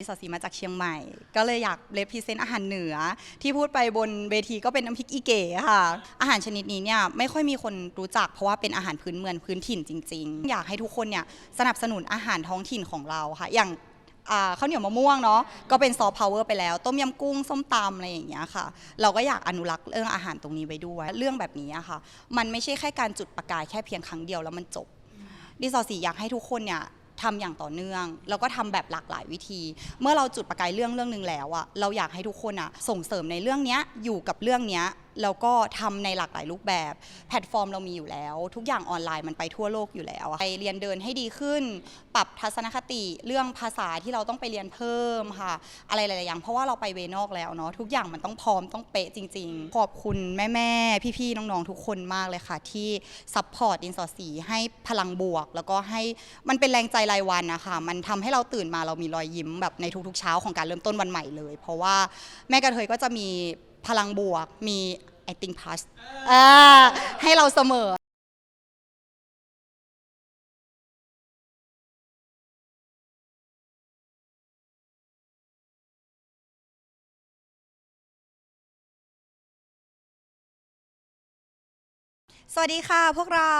สอสีมาจากเชียงใหม่ ก็เลยอยากเลพิเซนต์อาหารเหนือ ที่พูดไปบนเวทีก็เป็นน้ำพริกอีเก๋ค่ะ อาหารชนิดนี้เนี่ยไม่ค่อยมีคนรู้จัก เพราะว่าเป็นอาหารพื้นเมืองพื้นถิ่นจริง ๆ อยากให้ทุกคนเนี่ยสนับสนุนอาหารท้องถิ่นของเราค่ะ อย่างข้าวเหนียวมะม่วงเนาะก็เป็นซอฟต์พาวเวอร์ไปแล้ว ต้มยำกุ้งส้มตำอะไรอย่างเงี้ยค่ะ เราก็อยากอนุรักษ์เรื่องอาหารตรงนี้ไว้ด้วย เรื่องแบบนี้อะค่ะ มันไม่ใช่แค่การจุดประกายแค่เพียงครั้งเดียวแล้วมันจบดิสอสีอยากให้ทุกคนเนี่ย ทำอย่างต่อเนื่อง แล้วก็ทำแบบหลากหลายวิธี เมื่อเราจุดประกายเรื่องเรื่องหนึ่งแล้วอะเราอยากให้ทุกคนอะส่งเสริมในเรื่องเนี้ยอยู่กับเรื่องเนี้ย แล้วก็ทำในหลากหลายรูปแบบ แพลตฟอร์มเรามีอยู่แล้ว ทุกอย่างออนไลน์มันไปทั่วโลกอยู่แล้วอะไปเรียนเดินให้ดีขึ้น ปรับทัศนคติเรื่องภาษาที่เราต้องไปเรียนเพิ่มค่ะ อะไรหลายๆอย่างเพราะว่าเราไปเวนอกแล้วเนาะทุกอย่างมันต้องพร้อมต้องเป๊ะจริง ๆ ขอบคุณแม่ๆพี่ๆน้องๆทุกคนมากเลยค่ะ ที่ซัพพอร์ตดินสอสีให้พลังบวก แล้วก็ให้มันเป็นแรงใจรายวันนะคะมันทำให้เราตื่นมาเรามีรอยยิ้มแบบในทุกๆเช้าของการเริ่มต้นวันใหม่เลย เพราะว่าแม่กระเทยก็จะมี พลังบวกมี acting plus อ่าให้เราเสมอสวัสดีค่ะพวกเรา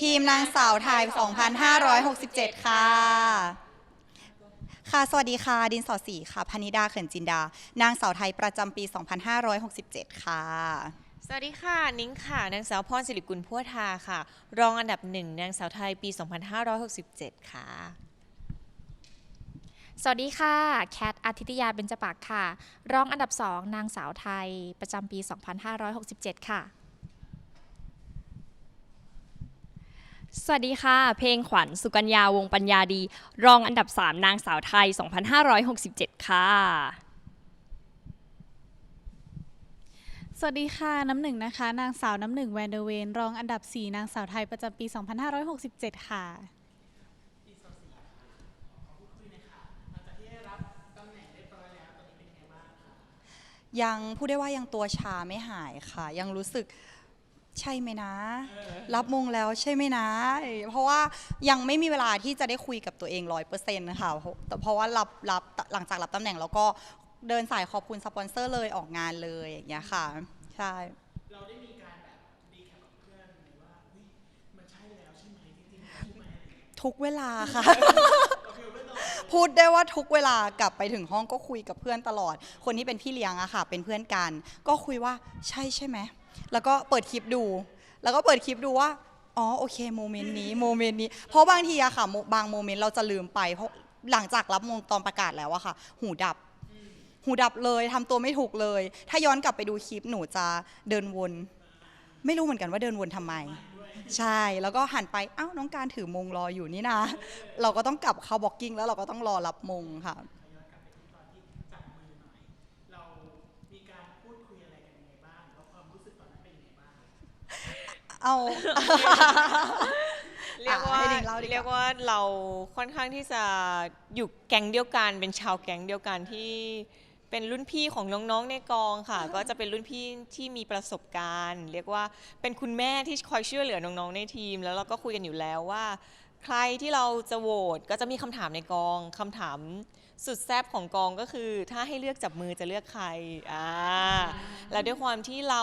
ทีมนางสาวไทย 2567 ค่ะ ค่ะ สวัสดีค่ะ ดินสอสีค่ะ พนิดาเขินจินดา นางสาวไทยประจำปี 2567 ค่ะ สวัสดีค่ะ นิ้งค่ะ นางสาวพรสิริกุลพัวทาค่ะ รองอันดับหนึ่งนางสาวไทยปี 2567 ค่ะ สวัสดีค่ะ แคทอาทิตยาเบญจปากค่ะ รองอันดับ2นางสาวไทยประจำปี 2567 ค่ะ สวัสดีค่ะ เพลงขวัญสุกัญญาวงปัญญาดี รองอันดับ 3 นางสาวไทย 2567 ค่ะ สวัสดีค่ะ น้ำหนึ่งนะคะ นางสาวน้ำหนึ่งแวนเดอร์เวนรองอันดับ 4 นางสาวไทยประจำปี 2567 ค่ะ ยังพูดได้ว่ายังตัวชาไม่หายค่ะ ยังรู้สึก ใช่ไหมนะ รับมงแล้วใช่ไหมนะ เพราะว่ายังไม่มีเวลาที่จะได้คุยกับตัวเองร้อยเปอร์เซ็นต์ค่ะเพราะแต่เพราะว่ารับรับหลังจากรับตำแหน่งแล้วก็เดินสายขอบคุณสปอนเซอร์เลยออกงานเลยอย่างเงี้ยค่ะ ใช่เราได้มีการแบบดีแคปกับเพื่อนว่ามันใช่แล้วใช่ไหมจริงๆทุกเวลาค่ะ พูดได้ว่าทุกเวลากลับไปถึงห้องก็คุยกับเพื่อนตลอด คนที่เป็นพี่เลี้ยงอะค่ะ เป็นเพื่อนกัน ก็คุยว่าใช่ใช่ไหม แล้วก็เปิดคลิปดู แล้วก็เปิดคลิปดูว่า อ๋อโอเคโมเมนต์นี้โมเมนต์นี้ เพราะบางทีอะค่ะโมบางโมเมนต์เราจะลืมไปเพราะหลังจากรับมงตอนประกาศแล้วอะค่ะ หูดับ หูดับเลยทำตัวไม่ถูกเลย ถ้าย้อนกลับไปดูคลิปหนูจะเดินวน ไม่รู้เหมือนกันว่าเดินวนทำไม ใช่แล้วก็หันไปอ้าวน้องการถือมงรออยู่นี่นะ เราก็ต้องกลับเข้าบล็อกกิ้งแล้วเราก็ต้องรอรับมงค่ะ เอา เรียกว่าให้นิ้งเล่าดีกว่า เรียกว่าเราค่อนข้างที่จะอยู่แก๊งเดียวกัน เป็นชาวแก๊งเดียวกันที่เป็นรุ่นพี่ของน้องๆในกองค่ะ ก็จะเป็นรุ่นพี่ที่มีประสบการณ์ เรียกว่าเป็นคุณแม่ที่คอยช่วยเหลือน้องๆในทีม แล้วเราก็คุยกันอยู่แล้วว่า ใครที่เราจะโหวตก็จะมีคำถามในกองคำถาม สุดแซบของกองก็คือ ถ้าให้เลือกจับมือจะเลือกใครอ่าแล้วด้วยความที่เรา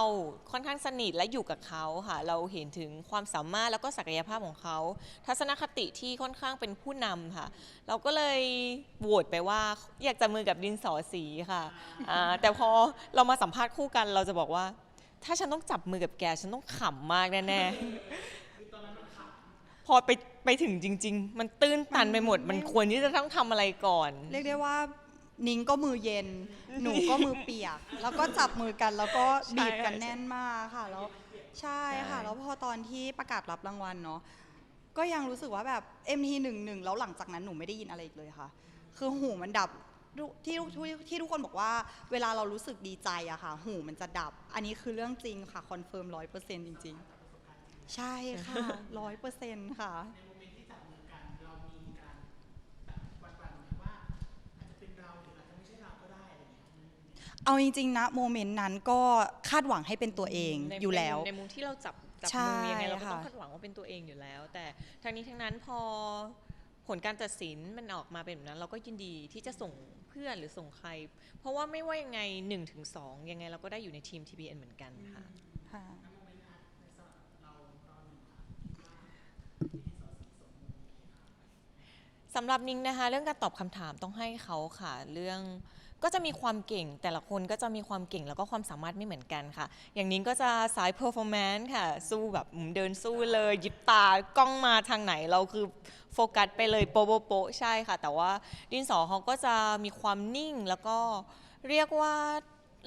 ค่อนข้างสนิทและอยู่กับเขาค่ะ เราเห็นถึงความสามารถแล้วก็ศักยภาพของเขา ทัศนคติที่ค่อนข้างเป็นผู้นำค่ะ เราก็เลยโหวตไปว่าอยากจับมือกับดินสอสีค่ะอ่าแต่พอเรามาสัมภาษณ์คู่กัน เราจะบอกว่า ถ้าฉันต้องจับมือกับแกฉันต้องขำมากแน่ๆพอไป ไปถึงจริง ๆ มันตื้นตันไปหมด มันควรที่จะต้องทำอะไรก่อน เรียกได้ว่านิ้งก็มือเย็น หนูก็มือเปียก แล้วก็จับมือกันแล้วก็บีบกันแน่นมากค่ะแล้วใช่ค่ะแล้วพอตอนที่ประกาศรับรางวัลเนาะก็ยังรู้สึกว่าแบบ MT หนึ่งหนึ่งแล้วหลังจากนั้นหนูไม่ได้ยินอะไรอีกเลยค่ะ คือหูมันดับที่ที่ที่ทุกคนบอกว่า เวลาเรารู้สึกดีใจอะค่ะ หูมันจะดับ อันนี้คือเรื่องจริงค่ะคอนเฟิร์มร้อยเปอร์เซ็นต์จริง ๆ ใช่ค่ะร้อยเปอร์เซ็นต์ค่ะ เอาจริงๆนะโมเมนต์นั้นก็คาดหวังให้เป็นตัวเองในอยู่แล้วในในมุมที่เราจับจับใช่มือยังไงเราก็ต้องค่ะ คาดหวังว่าเป็นตัวเองอยู่แล้ว แต่ทั้งนี้ทั้งนั้นพอผลการตัดสินมันออกมาเป็นแบบนั้น เราก็ยินดีที่จะส่งเพื่อนหรือส่งใคร เพราะว่าไม่ว่ายังไง1ถึง2ยังไงเราก็ได้อยู่ในทีม TPN เหมือนกันค่ะ ค่ะสำหรับนิ้งนะคะ เรื่องการตอบคำถามต้องให้เขาค่ะ เรื่อง ก็จะมีความเก่งแต่ละคนก็จะมีความเก่งแล้วก็ความสามารถไม่เหมือนกันค่ะ อย่างนิ้งก็จะสาย performance ค่ะ สู้แบบอืมเดินสู้เลยหยิบตากล้องมาทางไหนเราคือโฟกัสไปเลยโปะโปะโปะใช่ค่ะ แต่ว่าดินสอเขาก็จะมีความนิ่งแล้วก็เรียกว่า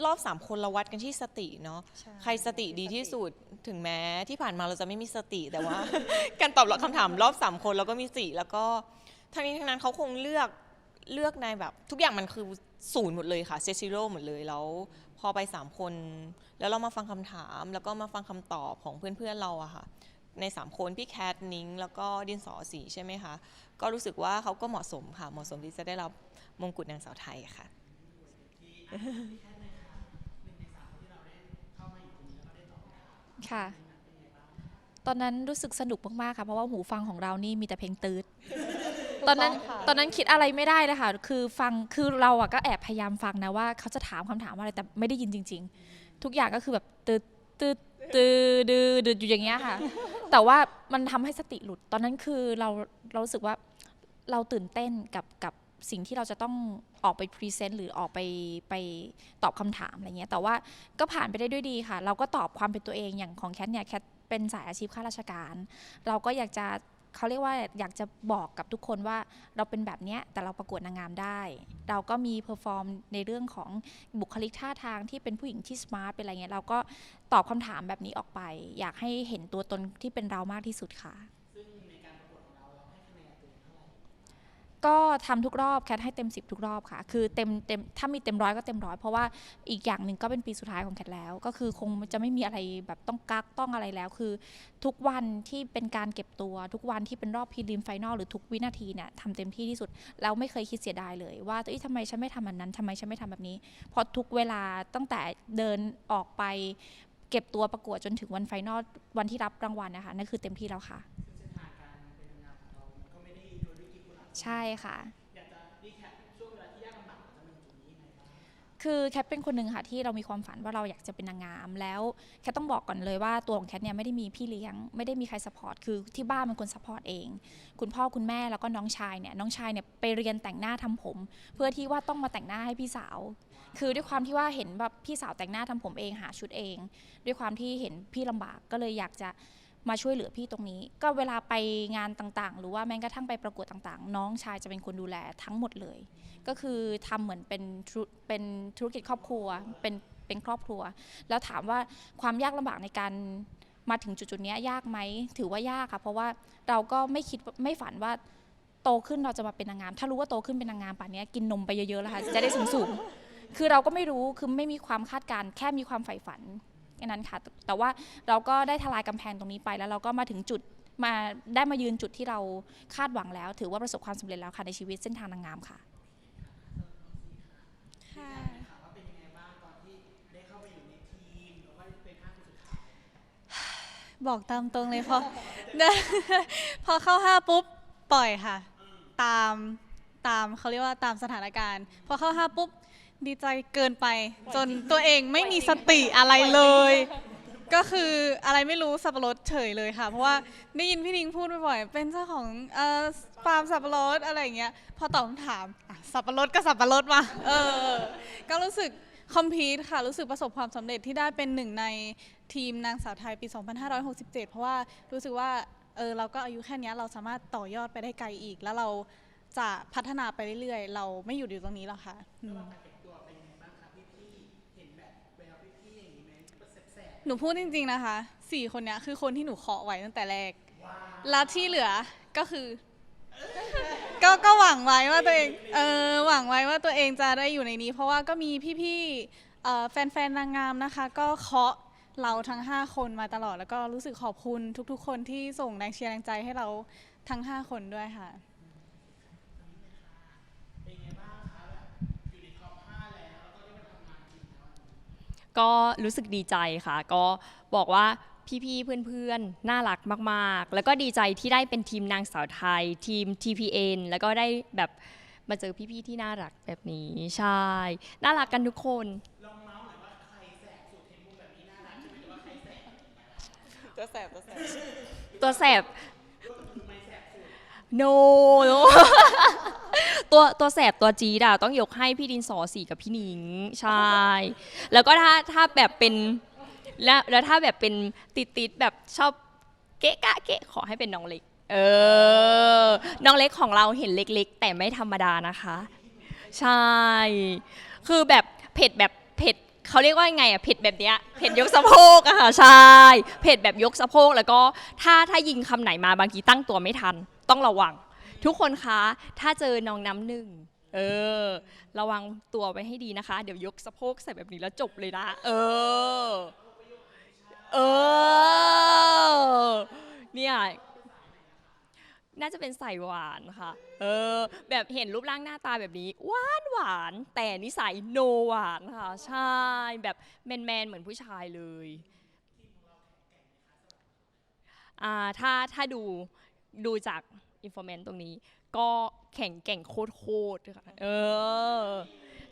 รอบสามคนเราวัดกันที่สติเนาะใช่ใครสติดีที่สุดถึงแม้ที่ผ่านมาเราจะไม่มีสติแต่ว่า การตอบรับคำถามรอบสามคนเราก็มีสติแล้วก็ทั้งนี้ทั้งนั้นเขาคงเลือกเลือกในแบบ ทุกอย่างมันคือ ศูนย์หมดเลยค่ะเซซิโร่หมดเลยแล้วพอไปสามคน แล้วเรามาฟังคำถาม แล้วก็มาฟังคำตอบของเพื่อนๆเราอะค่ะ ในสามคนพี่แคทนิ้งแล้วก็ดินสอสีใช่ไหมคะ ก็รู้สึกว่าเขาก็เหมาะสมค่ะ เหมาะสมที่จะได้รับมงกุฎนางสาวไทยค่ะค่ะ ตอนนั้นรู้สึกสนุกมากๆค่ะ เพราะว่าหูฟังของเรานี่มีแต่เพลงตืด ตอนนั้นถูกต้องค่ะตอนนั้นคิดอะไรไม่ได้เลยค่ะ คือฟังคือเราอะก็แอบพยายามฟังนะว่าเขาจะถามคำถามอะไรแต่ไม่ได้ยินจริง ๆ ทุกอย่างก็คือแบบตืดตืดตืดดืดดืดอยู่อย่างเงี้ยค่ะ แต่ว่ามันทำให้สติหลุด ตอนนั้นคือเราเรารู้สึกว่าเราตื่นเต้นกับกับสิ่งที่เราจะต้องออกไปพรีเซนต์หรือออกไปไปตอบคำถามอะไรเงี้ย แต่ว่าก็ผ่านไปได้ด้วยดีค่ะ เราก็ตอบความเป็นตัวเองอย่างของแคทเนี่ยแคทเป็นสายอาชีพข้าราชการ เราก็อยากจะ เขาเรียกว่าอยากจะบอกกับทุกคนว่าเราเป็นแบบเนี้ยแต่เราประกวดนางงามได้ เราก็มีเพอร์ฟอร์มในเรื่องของบุคลิกท่าทางที่เป็นผู้หญิงที่สมาร์ทเป็นอะไรเงี้ยเราก็ตอบคำถามแบบนี้ออกไป อยากให้เห็นตัวตนที่เป็นเรามากที่สุดค่ะ ก็ทำทุกรอบแคทให้เต็ม 10 ทุกรอบค่ะ คือเต็มเต็มถ้ามีเต็มร้อยก็เต็มร้อยเพราะว่าอีกอย่างหนึ่งก็เป็นปีสุดท้ายของแคทแล้ว ก็คือคงจะไม่มีอะไรแบบต้องกักต้องอะไรแล้ว คือ ทุกวันที่เป็นการเก็บตัว ทุกวันที่เป็นรอบพรีลิมไฟนอลหรือทุกวินาทีเนี่ยทำเต็มที่ที่สุดแล้วไม่เคยคิดเสียดายเลย ว่าเอ้ยทำไมฉันไม่ทำอันนั้นทำไมฉันไม่ทำแบบนี้เพราะทุกเวลาตั้งแต่เดินออกไปเก็บตัวประกวดจนถึงวันไฟนอลวันที่รับรางวัลนะคะนั่นคือเต็มที่แล้วค่ะ ใช่ค่ะคือแคทเป็นคนหนึ่งค่ะที่เรามีความฝันว่าเราอยากจะเป็นนางงามแล้วแคทต้องบอกก่อนเลยว่าตัวของแคทเนี่ยไม่ได้มีพี่เลี้ยง ไม่ได้มีใครสปอร์ตคือที่บ้านเป็นคนสปอร์ตเอง คุณพ่อคุณแม่แล้วก็น้องชายเนี่ยน้องชายเนี่ยไปเรียนแต่งหน้าทำผม เพื่อที่ว่าต้องมาแต่งหน้าให้พี่สาว คือด้วยความที่ว่าเห็นแบบพี่สาวแต่งหน้าทำผมเองหาชุดเอง ด้วยความที่เห็นพี่ลำบากก็เลยอยากจะ มาช่วยเหลือพี่ตรงนี้ ก็เวลาไปงานต่างๆ หรือว่าแม้กระทั่งไปประกวดต่างๆ น้องชายจะเป็นคนดูแลทั้งหมดเลย ก็คือทำเหมือนเป็นเป็นธุรกิจครอบครัวเป็นเป็นครอบครัว แล้วถามว่าความยากลำบากในการมาถึงจุดๆนี้ยากไหมถือว่ายากค่ะเพราะว่าเราก็ไม่คิดไม่ฝันว่าโตขึ้นเราจะมาเป็นนางงาม ถ้ารู้ว่าโตขึ้นเป็นนางงามป่านนี้กินนมไปเยอะๆแล้วค่ะจะได้สูงๆคือเราก็ไม่รู้คือไม่มีความคาดการ์แค่มีความใฝ่ฝัน แค่นั้นค่ะ แต่ว่าเราก็ได้ทลายกำแพงตรงนี้ไป แล้วเราก็มาถึงจุดมาได้มายืนจุดที่เราคาดหวังแล้ว ถือว่าประสบความสำเร็จแล้วค่ะในชีวิตเส้นทางนางงามค่ะค่ะบอกตามตรงเลยพอ พอเข้าห้าปุ๊บปล่อยค่ะ ตามตามเขาเรียกว่าตามสถานการณ์ พอเข้าห้าปุ๊บ ดีใจเกินไป จนตัวเองไม่มีสติอะไรเลย ก็คืออะไรไม่รู้สับปะรดเฉยเลยค่ะ เพราะว่าได้ยินพี่นิ้งพูดบ่อยๆเป็นเจ้าของเอ่อฟาร์มสับปะรดอะไรอย่างเงี้ยพอตอบคำถามอะสับปะรดก็สับปะรดมาเออก็รู้สึกคอมพีทค่ะ รู้สึกประสบความสำเร็จที่ได้เป็นหนึ่งในทีมนางสาวไทยปี 2567 เพราะว่ารู้สึกว่าเออเราก็อายุแค่เนี้ยเราสามารถต่อยอดไปได้ไกลอีก แล้วเราจะพัฒนาไปเรื่อยๆ เราไม่อยู่อยู่ตรงนี้หรอกค่ะอืม หนูพูดจริง ๆนะคะสี่คนเนี้ยคือคนที่หนูเคาะไว้ตั้งแต่แรกแล้วที่เหลือก็คือ ก็ก็หวังไว้ว่าตัวเองเออหวังไว้ว่าตัวเองจะได้อยู่ในนี้ เพราะว่าก็มีพี่ๆเอ่อแฟนๆนางงามนะคะ ก็เคาะเราทั้ง 5 คนมาตลอดแล้วก็รู้สึกขอบคุณทุกๆ คนที่ส่งแรงเชียร์แรงใจให้เราทั้ง 5 คนด้วยค่ะ ก็รู้สึกดีใจค่ะ ก็บอกว่าพี่ๆ เพื่อนๆ น่ารักมาก ๆ แล้วก็ดีใจที่ได้เป็นทีมนางสาวไทย ทีม TPN แล้วก็ได้แบบมาเจอพี่ๆ ที่น่ารักแบบนี้ใช่ น่ารักกันทุกคนจะแสบจะแสบตัวแสบ no no ตัวตัวแสบตัวจีดอะต้องยกให้พี่ดินสอสีกับพี่นิงใช่ แล้วก็ถ้าถ้าแบบเป็นแล้วแล้วถ้าแบบเป็นติดติดแบบชอบเกะกะเกะขอให้เป็นน้องเล็ก เออ น้องเล็กของเราเห็นเล็ก ๆ แต่ไม่ธรรมดานะคะ ใช่ คือแบบเผ็ดแบบเผ็ดเขาเรียกว่าไงอะเผ็ดแบบเนี้ยเผ็ดยกสะโพกอะค่ะใช่เผ็ดแบบยกสะโพกแล้วก็ถ้าถ้ายิงคำไหนมาบางทีตั้งตัวไม่ทัน ต้องระวัง ทุกคนคะ ถ้าเจอน้องน้ำหนึ่ง เออ ระวังตัวไว้ให้ดีนะคะ เดี๋ยวยกสะโพกใส่แบบนี้แล้วจบเลยนะ เออ เออ เนี่ย น่าจะเป็นใส่หวานค่ะ เออ แบบเห็นรูปร่างหน้าตาแบบนี้ หวานหวาน แต่นิสัยโนหวานค่ะ ใช่ แบบแมนแมนเหมือนผู้ชายเลยอ่าถ้าถ้าดูดูจาก อินโฟเมนตรงนี้ ก็แข่งแก่งโคตรโคตรค่ะเออ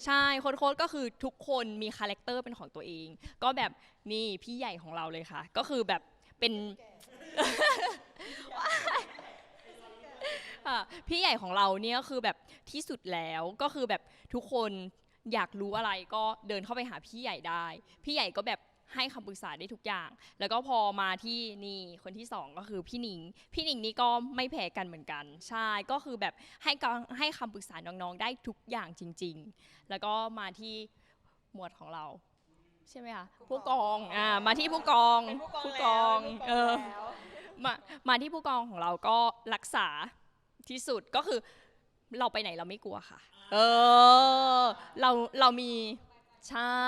ใช่โคตรโคตรก็คือทุกคนมีคาแรคเตอร์เป็นของตัวเอง ก็แบบนี่พี่ใหญ่ของเราเลยค่ะ ก็คือแบบเป็นพี่ใหญ่ของเราเนี่ยก็คือแบบที่สุดแล้วก็คือแบบทุกคนอยากรู้อะไรก็เดินเข้าไปหาพี่ใหญ่ได้ พี่ใหญ่ก็แบบ ให้คำปรึกษาได้ทุกอย่าง แล้วก็พอมาที่นี่คนที่สองก็คือพี่หนิง พี่หนิงนี่ก็ไม่แพ้กันเหมือนกัน ใช่ ก็คือแบบให้กำให้คำปรึกษาน้องๆได้ทุกอย่างจริง ๆ แล้วก็มาที่หมวดของเราใช่ไหมคะผู้กองอ่ามาที่ผู้กองผู้กองแล้วเออมามาที่ผู้กองของเราก็รักษาที่สุดก็คือเราไปไหนเราไม่กลัวค่ะ เออ เราเรามีใช่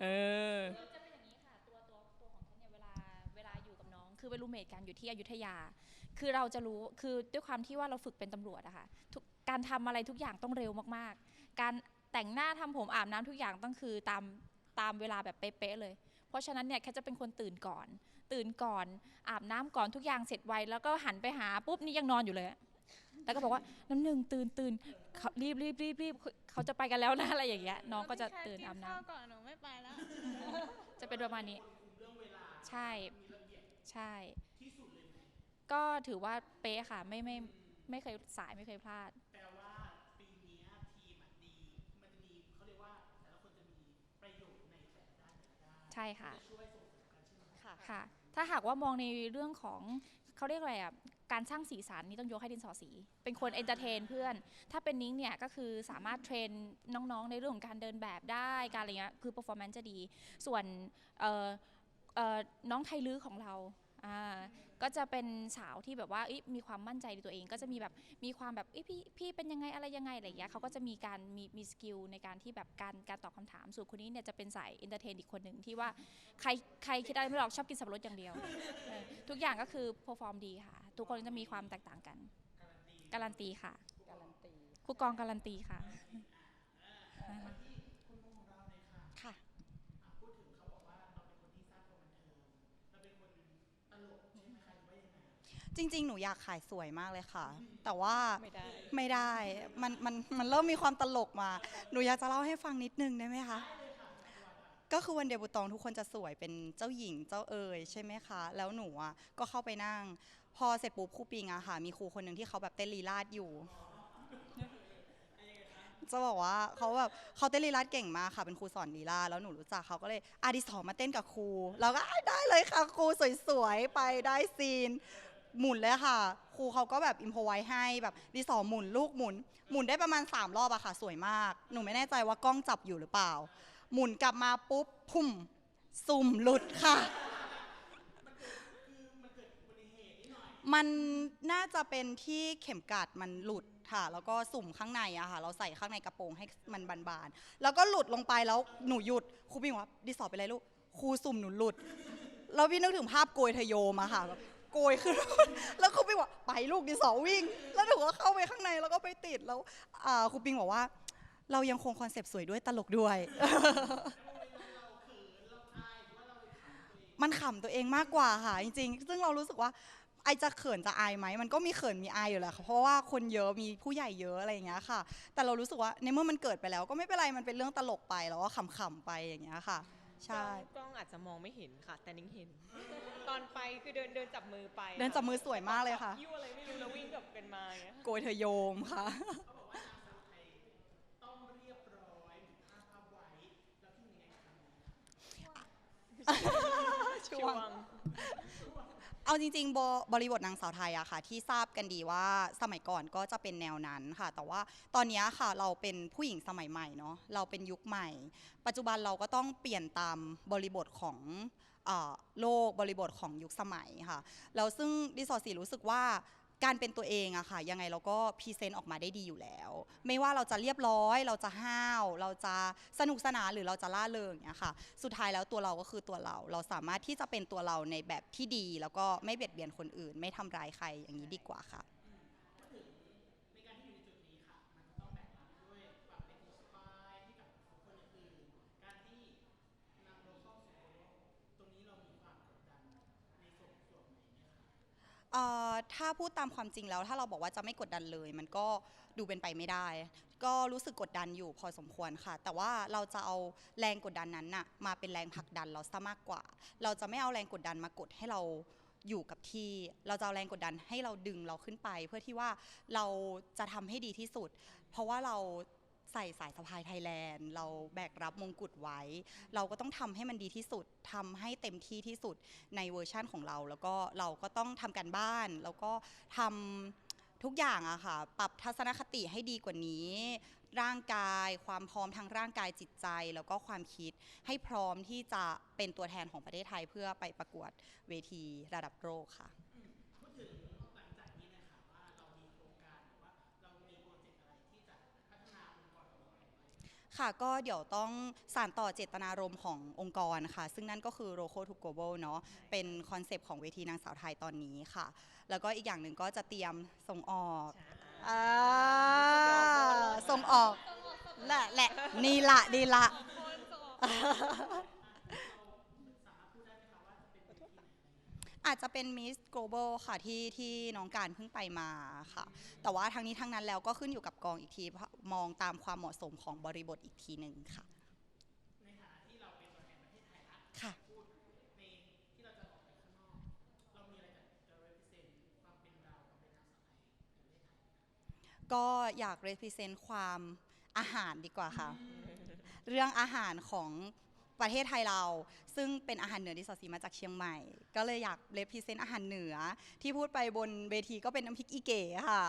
เออจะเป็นอย่างนี้ค่ะตัวตัวตัวของฉันเนี่ยเวลาเวลาอยู่กับน้อง คือเป็นรูเมทกันอยู่ที่อยุธยา คือเราจะรู้คือด้วยความที่ว่าเราฝึกเป็นตำรวจอะค่ะทุกการทำอะไรทุกอย่างต้องเร็วมากๆ การแต่งหน้าทำผมอาบน้ำทุกอย่างต้องคือตามตามเวลาแบบเป๊ะๆเลย เพราะฉะนั้นเนี่ยแค่จะเป็นคนตื่นก่อน ตื่นก่อนอาบน้ำก่อนทุกอย่างเสร็จไวแล้วก็หันไปหาปุ๊บนี่ยังนอนอยู่เลยอะ แล้วก็บอกว่าน้ำหนึ่งตื่นตื่นเขารีบรีบรีบรีบเขาจะไปกันแล้วนะอะไรอย่างเงี้ยน้องก็จะตื่นอาบน้ำข้าวก่อนหนูไม่ไปแล้ว จะเป็นประมาณนี้ใช่ใช่ก็ถือว่าเป๊ะค่ะไม่ไม่ไม่เคยสายไม่เคยพลาดใช่ค่ะค่ะ ถ้าหากว่ามองในเรื่องของเขาเรียกอะไรอะ การสร้างสีสันนี่ต้องยกให้ดินสอสี เป็นคนเอนเตอร์เทนเพื่อน ถ้าเป็นนิ้งเนี่ยก็คือสามารถเทรนน้องๆในเรื่องของการเดินแบบได้การอะไรเงี้ยคือ performance จะดี ส่วนเอ่อเอ่อน้องไทลื้อของเรา อ่าก็จะเป็นสาวที่แบบว่าเอ้ยมีความมั่นใจในตัวเอง ก็จะมีแบบมีความแบบเอ้ยพี่พี่เป็นยังไงอะไรยังไงอะไรอย่างเงี้ยเขาก็จะมีการมีมีสกิลในการที่แบบการการตอบคำถามส่วนคนนี้เนี่ยจะเป็นสายเอนเตอร์เทนอีกคนหนึ่งที่ว่าใครใครคิดอะไรไม่ออกชอบกินสับปะรดอย่างเดียวเออทุกอย่างก็คือเพอร์ฟอร์มดีค่ะ ทุกคนจะมีความแตกต่างกัน การันตีค่ะผู้กองการันตีค่ะค่ะ จริง ๆ หนูอยากขายสวยมากเลยค่ะ แต่ว่าไม่ได้ ไม่ได้ มันมันมันเริ่มมีความตลกมา หนูอยากจะเล่าให้ฟังนิดนึงได้ไหมคะ ก็คือวันเดบุตองทุกคนจะสวยเป็นเจ้าหญิงเจ้าเอ๋ยใช่ไหมคะ แล้วหนูอะก็เข้าไปนั่ง พอเสร็จปุ๊บครูปิงอะค่ะ มีครูคนหนึ่งที่เขาแบบเต้นลีลาดอยู่ จะบอกว่าเขาแบบเขาเต้นลีลาดเก่งมากค่ะ เป็นครูสอนลีลาดแล้วหนูรู้จักเขาก็เลยอาดิสอมาเต้นกับครู เราก็อะได้เลยค่ะครูสวยๆไปได้ซีน หมุนเลยค่ะ ครูเขาก็แบบอิมพอไว้ให้แบบดิสอหมุนลูกหมุน หมุนได้ประมาณ 3 รอบอะค่ะ สวยมาก หนูไม่แน่ใจว่ากล้องจับอยู่หรือเปล่า หมุนกลับมาปุ๊บพุ่มสุ่มหลุดค่ะ มันน่าจะเป็นที่เข็มกลัดมันหลุดค่ะ แล้วก็สุ่มข้างในอะค่ะ เราใส่ข้างในกระโปรงให้มันบานๆ แล้วก็หลุดลงไปแล้วหนูหยุดครูพี่บอกว่าดิสอเป็นไรลูกครูสุ่มหนูหลุด แล้วพี่นึกถึงภาพโกยทะโยมอะค่ะแบบ โกยขึ้นแล้วครูปิงบอกไปลูกดิสอวิ่ง แล้วหนูก็เข้าไปข้างในแล้วก็ไปติดแล้วครูปิงบอกว่า เรายังคงคอนเซปต์สวยด้วยตลกด้วย มันขำตัวเองมากกว่าค่ะจริง ๆ ซึ่งเรารู้สึกว่าไอจะเขินจะอายไหมมันก็มีเขินมีอายอยู่แหละค่ะเพราะว่าคนเยอะมีผู้ใหญ่เยอะอะไรอย่างเงี้ยค่ะ แต่เรารู้สึกว่าในเมื่อมันเกิดไปแล้วก็ไม่เป็นไรมันเป็นเรื่องตลกไปแล้วก็ขำๆไปอย่างเงี้ยค่ะ ใช่ กล้องอาจจะมองไม่เห็นค่ะ แต่นิ้งเห็น ตอนไปคือเดินเดินจับมือไปเดินจับมือสวยมากเลยค่ะ ยิ้วอะไรไม่รู้แล้ววิ่งกลับกันมาอย่างเงี้ยโกยเธอโยมค่ะช่วง เอาจริงๆบบริบทนางสาวไทยอะค่ะ ที่ทราบกันดีว่าสมัยก่อนก็จะเป็นแนวนั้นค่ะ แต่ว่าตอนนี้ค่ะเราเป็นผู้หญิงสมัยใหม่เนาะเราเป็นยุคใหม่ ปัจจุบันเราก็ต้องเปลี่ยนตามบริบทของอโลกบริบทของยุคสมัยค่ะแล้วซึ่งดิสอสีรู้สึกว่า การเป็นตัวเองอะค่ะ ยังไงเราก็พรีเซนต์ออกมาได้ดีอยู่แล้ว ไม่ว่าเราจะเรียบร้อย เราจะห้าว เราจะสนุกสนานหรือเราจะล่าเริงเนี่ยค่ะ สุดท้ายแล้วตัวเราก็คือตัวเรา เราสามารถที่จะเป็นตัวเราในแบบที่ดี แล้วก็ไม่เบียดเบียนคนอื่น ไม่ทำร้ายใครอย่างนี้ดีกว่าค่ะ เอ่อถ้าพูดตามความจริงแล้ว ถ้าเราบอกว่าจะไม่กดดันเลย มันก็ดูเป็นไปไม่ได้ ก็รู้สึกกดดันอยู่พอสมควรค่ะ แต่ว่าเราจะเอาแรงกดดันนั้นน่ะมาเป็นแรงผลักดันเราซะมากกว่า เราจะไม่เอาแรงกดดันมากดให้เราอยู่กับที่ เราจะเอาแรงกดดันให้เราดึงเราขึ้นไป เพื่อที่ว่าเราจะทำให้ดีที่สุด เพราะว่าเรา ใส่สายสะพายไทยแลนด์ เราแบกรับมงกุฎไว้ เราก็ต้องทำให้มันดีที่สุดทำให้เต็มที่ที่สุดในเวอร์ชั่นของเรา แล้วก็เราก็ต้องทำการบ้าน แล้วก็ทำทุกอย่างอะค่ะ ปรับทัศนคติให้ดีกว่านี้ ร่างกาย ความพร้อมทางร่างกายจิตใจ แล้วก็ความคิดให้พร้อมที่จะเป็นตัวแทนของประเทศไทยเพื่อไปประกวดเวทีระดับโลกค่ะ ค่ะก็เดี๋ยวต้องสานต่อเจตนารมณ์ขององค์กรค่ะ ซึ่งนั่นก็คือ Local to Global เนาะเป็นคอนเซปต์ของเวทีนางสาวไทยตอนนี้ค่ะ แล้วก็อีกอย่างหนึ่งก็จะเตรียมส่งออกอ่าส่งออกแหละแหละนี่ละดีละ อาจจะเป็น Miss Global ค่ะที่ที่น้องการเพิ่งไปมาค่ะ แต่ว่าทั้งนี้ทั้งนั้นแล้วก็ขึ้นอยู่กับกองอีกทีเพราะมองตามความเหมาะสมของบริบทอีกทีหนึ่งค่ะในฐานะที่เราเป็นตัวแทนประเทศไทยค่ะก็อยาก represent ความอาหารดีกว่าค่ะ เรื่องอาหารของ ประเทศไทยเรา ซึ่งเป็นอาหารเหนือที่สอสีมาจากเชียงใหม่ ก็เลยอยาก represent อาหารเหนือ ที่พูดไปบนเวทีก็เป็นน้ำพริกอีเก๋ค่ะ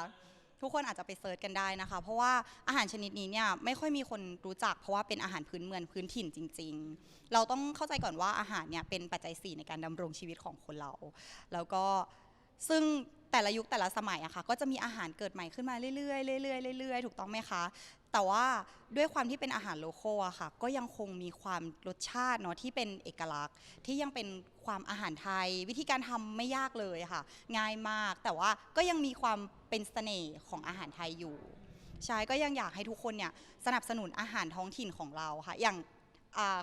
ทุกคนอาจจะไปเซิร์ชกันได้นะคะ เพราะว่าอาหารชนิดนี้เนี่ยไม่ค่อยมีคนรู้จัก เพราะว่าเป็นอาหารพื้นเมืองพื้นถิ่นจริง ๆ เราต้องเข้าใจก่อนว่าอาหารเนี่ยเป็นปัจจัยสี่ในการดำรงชีวิตของคนเรา แล้วก็ ซึ่งแต่ละยุคแต่ละสมัยอะค่ะก็จะมีอาหารเกิดใหม่ขึ้นมาเรื่อยๆเรื่อยๆเรื่อยๆถูกต้องไหมคะ แต่ว่าด้วยความที่เป็นอาหารโลโก้อะค่ะ ก็ยังคงมีความรสชาติเนาะที่เป็นเอกลักษณ์ ที่ยังเป็นความอาหารไทย วิธีการทำไม่ยากเลยค่ะ ง่ายมากแต่ว่าก็ยังมีความเป็นเสน่ห์ของอาหารไทยอยู่ใช่ก็ยังอยากให้ทุกคนเนี่ยสนับสนุนอาหารท้องถิ่นของเราค่ะ อย่าง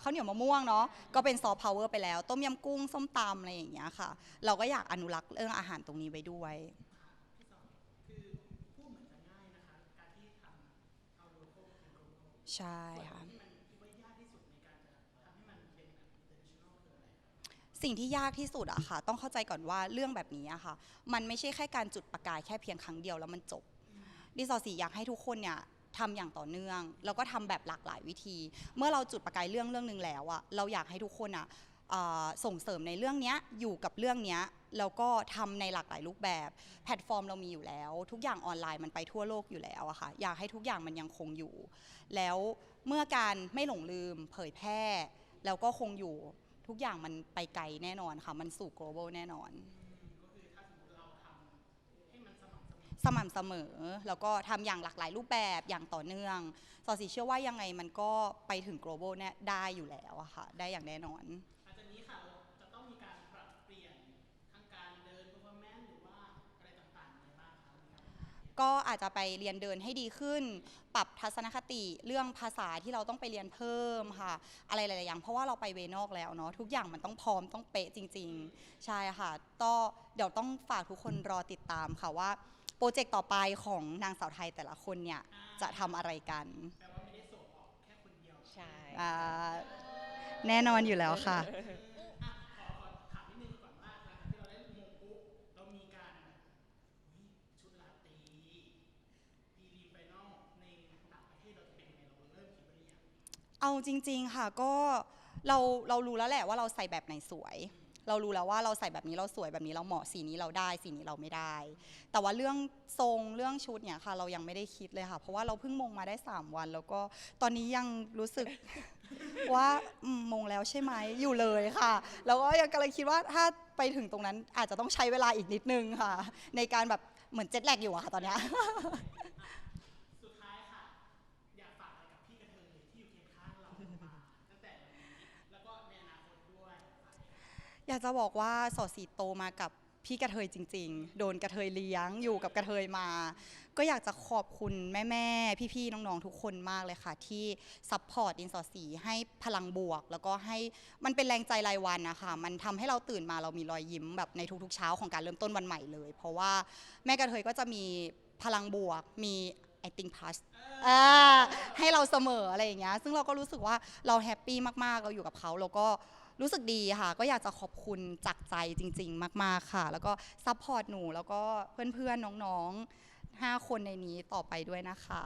ข้าวเหนียวมะม่วงเนาะก็เป็นซอฟต์พาวเวอร์ไปแล้ว ต้มยำกุ้งส้มตำอะไรอย่างเงี้ยค่ะ เราก็อยากอนุรักษ์เรื่องอาหารตรงนี้ไว้ด้วยใช่ค่ะสิ่งที่ยากที่สุดอะค่ะ ต้องเข้าใจก่อนว่าเรื่องแบบนี้อะค่ะ มันไม่ใช่แค่การจุดประกายแค่เพียงครั้งเดียวแล้วมันจบดิสอสีอยากให้ทุกคนเนี่ย ทำอย่างต่อเนื่อง แล้วก็ทำแบบหลากหลายวิธี เมื่อเราจุดประกายเรื่องเรื่องหนึ่งแล้วอะเราอยากให้ทุกคนอะเอ่อส่งเสริมในเรื่องนี้อยู่กับเรื่องนี้แล้วก็ทำในหลากหลายรูปแบบ แพลตฟอร์มเรามีอยู่แล้ว ทุกอย่างออนไลน์มันไปทั่วโลกอยู่แล้วอะค่ะอยากให้ทุกอย่างมันยังคงอยู่ แล้วเมื่อการไม่หลงลืมเผยแพร่ แล้วก็คงอยู่ทุกอย่างมันไปไกลแน่นอนค่ะ มันสู่ global แน่นอน สม่ำเสมอ แล้วก็ทำอย่างหลากหลายรูปแบบอย่างต่อเนื่องสอสีเชื่อว่ายังไงมันก็ไปถึง global เนี่ยได้อยู่แล้วอะค่ะ ได้อย่างแน่นอนหลังจากนี้ค่ะเราจะต้องมีการปรับเปลี่ยนทางการเดิน performance หรือว่าอะไรต่างๆอะไรบ้างคะมีการก็อาจจะไปเรียนเดินให้ดีขึ้น ปรับทัศนคติเรื่องภาษาที่เราต้องไปเรียนเพิ่มค่ะ อะไรหลาย ๆ อย่าง เพราะว่าเราไปเวนอกแล้วเนาะทุกอย่างมันต้องพร้อมต้องเป๊ะจริง ๆ ใช่ค่ะ ก็เดี๋ยวต้องฝากทุกคนรอติดตามค่ะว่าโป รเจกต์ต่อไปของนางสาวไทยแต่ละคนเนี่ยจะทำอะไรกันใช่อ่าแน่นอนอยู่แล้วค่ะถามนิดนึงก่อนว่าหลังจากที่เราได้มงปุ๊บเรามีการอุ๊ยชุดลาตรีพีรีไฟนอลในต่างประเทศเราจะเป็นยังไงเราเริ่มคิดไว้หรือยังเอาจริง ๆ ค่ะก็เราเรารู้แล้วแหละว่าเราใส่แบบไหนสวย เรารู้แล้วว่าเราใส่แบบนี้เราสวยแบบนี้เราเหมาะสีนี้เราได้สีนี้เราไม่ได้ แต่ว่าเรื่องทรงเรื่องชุดเนี่ยค่ะ เรายังไม่ได้คิดเลยค่ะ เพราะว่าเราเพิ่งมงมาได้ 3 วัน แล้วก็ตอนนี้ยังรู้สึกว่ามมงแล้วใช่ไหมอยู่เลยค่ะ แล้วก็ยังกำลังคิดว่าถ้าไปถึงตรงนั้นอาจจะต้องใช้เวลาอีกนิดนึงค่ะ ในการแบบเหมือนเจ็ตแลกอยู่อะค่ะตอนเนี้ย สุดท้ายค่ะ อยากฝากอะไรกับพี่กระเทยที่อยู่เคียงข้างเรามาตั้งแต่วันนี้แล้วก็ในอนาคตด้วย อยากจะบอกว่าสอสีโตมากับพี่กระเทยจริง ๆ โดนกระเทยเลี้ยงอยู่กับกระเทยมา ก็อยากจะขอบคุณแม่ๆ พี่ๆ น้องๆ ทุกคนมากเลยค่ะ ที่ซัพพอร์ตดินสอสีให้พลังบวก แล้วก็ให้มันเป็นแรงใจรายวันนะคะ มันทำให้เราตื่นมาเรามีรอยยิ้มแบบในทุกๆ เช้าของการเริ่มต้นวันใหม่เลย เพราะว่าแม่กระเทยก็จะมีพลังบวกมี acting plus อ่าให้เราเสมออะไรอย่างเงี้ย ซึ่งเราก็รู้สึกว่าเราแฮปปี้มากๆ เราอยู่กับเขาแล้วก็ รู้สึกดีค่ะ ก็อยากจะขอบคุณจากใจจริง ๆ มาก ๆค่ะ แล้วก็ซัพพอร์ตหนูแล้วก็เพื่อนๆน้องๆ 5 คนในนี้ต่อไปด้วยนะคะ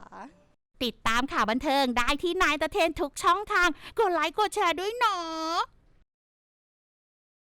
ติดตามข่าวบันเทิงได้ที่นายตะเทนทุกช่องทาง กดไลค์กดแชร์ด้วยเนาะ